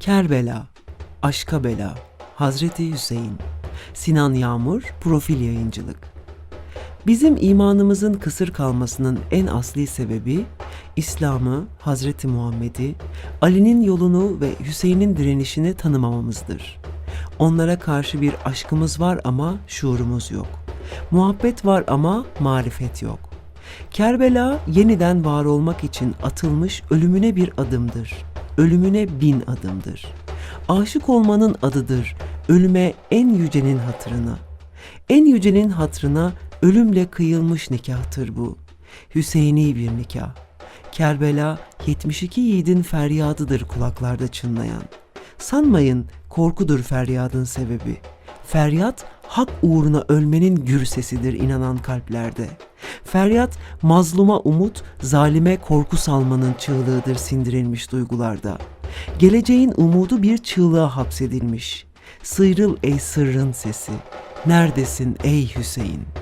Kerbela, Aşka Bela, Hazreti Hüseyin, Sinan Yağmur, Profil Yayıncılık. Bizim imanımızın kısır kalmasının en asli sebebi İslam'ı, Hazreti Muhammed'i, Ali'nin yolunu ve Hüseyin'in direnişini tanımamamızdır. Onlara karşı bir aşkımız var ama şuurumuz yok. Muhabbet var ama marifet yok. Kerbela yeniden var olmak için atılmış ölümüne bir adımdır. Ölümüne bin adımdır. Aşık olmanın adıdır. Ölüme en yücenin hatırına. En yücenin hatırına ölümle kıyılmış nikahtır bu. Hüseyini bir nikah. Kerbela 72 yiğidin feryadıdır kulaklarda çınlayan. Sanmayın korkudur feryadın sebebi. Feryat hak uğruna ölmenin gür sesidir inanan kalplerde. Feryat mazluma umut, zalime korku salmanın çığlığıdır sindirilmiş duygularda. Geleceğin umudu bir çığlığa hapsedilmiş. Sıyrıl ey sırrın sesi. Neredesin ey Hüseyin?''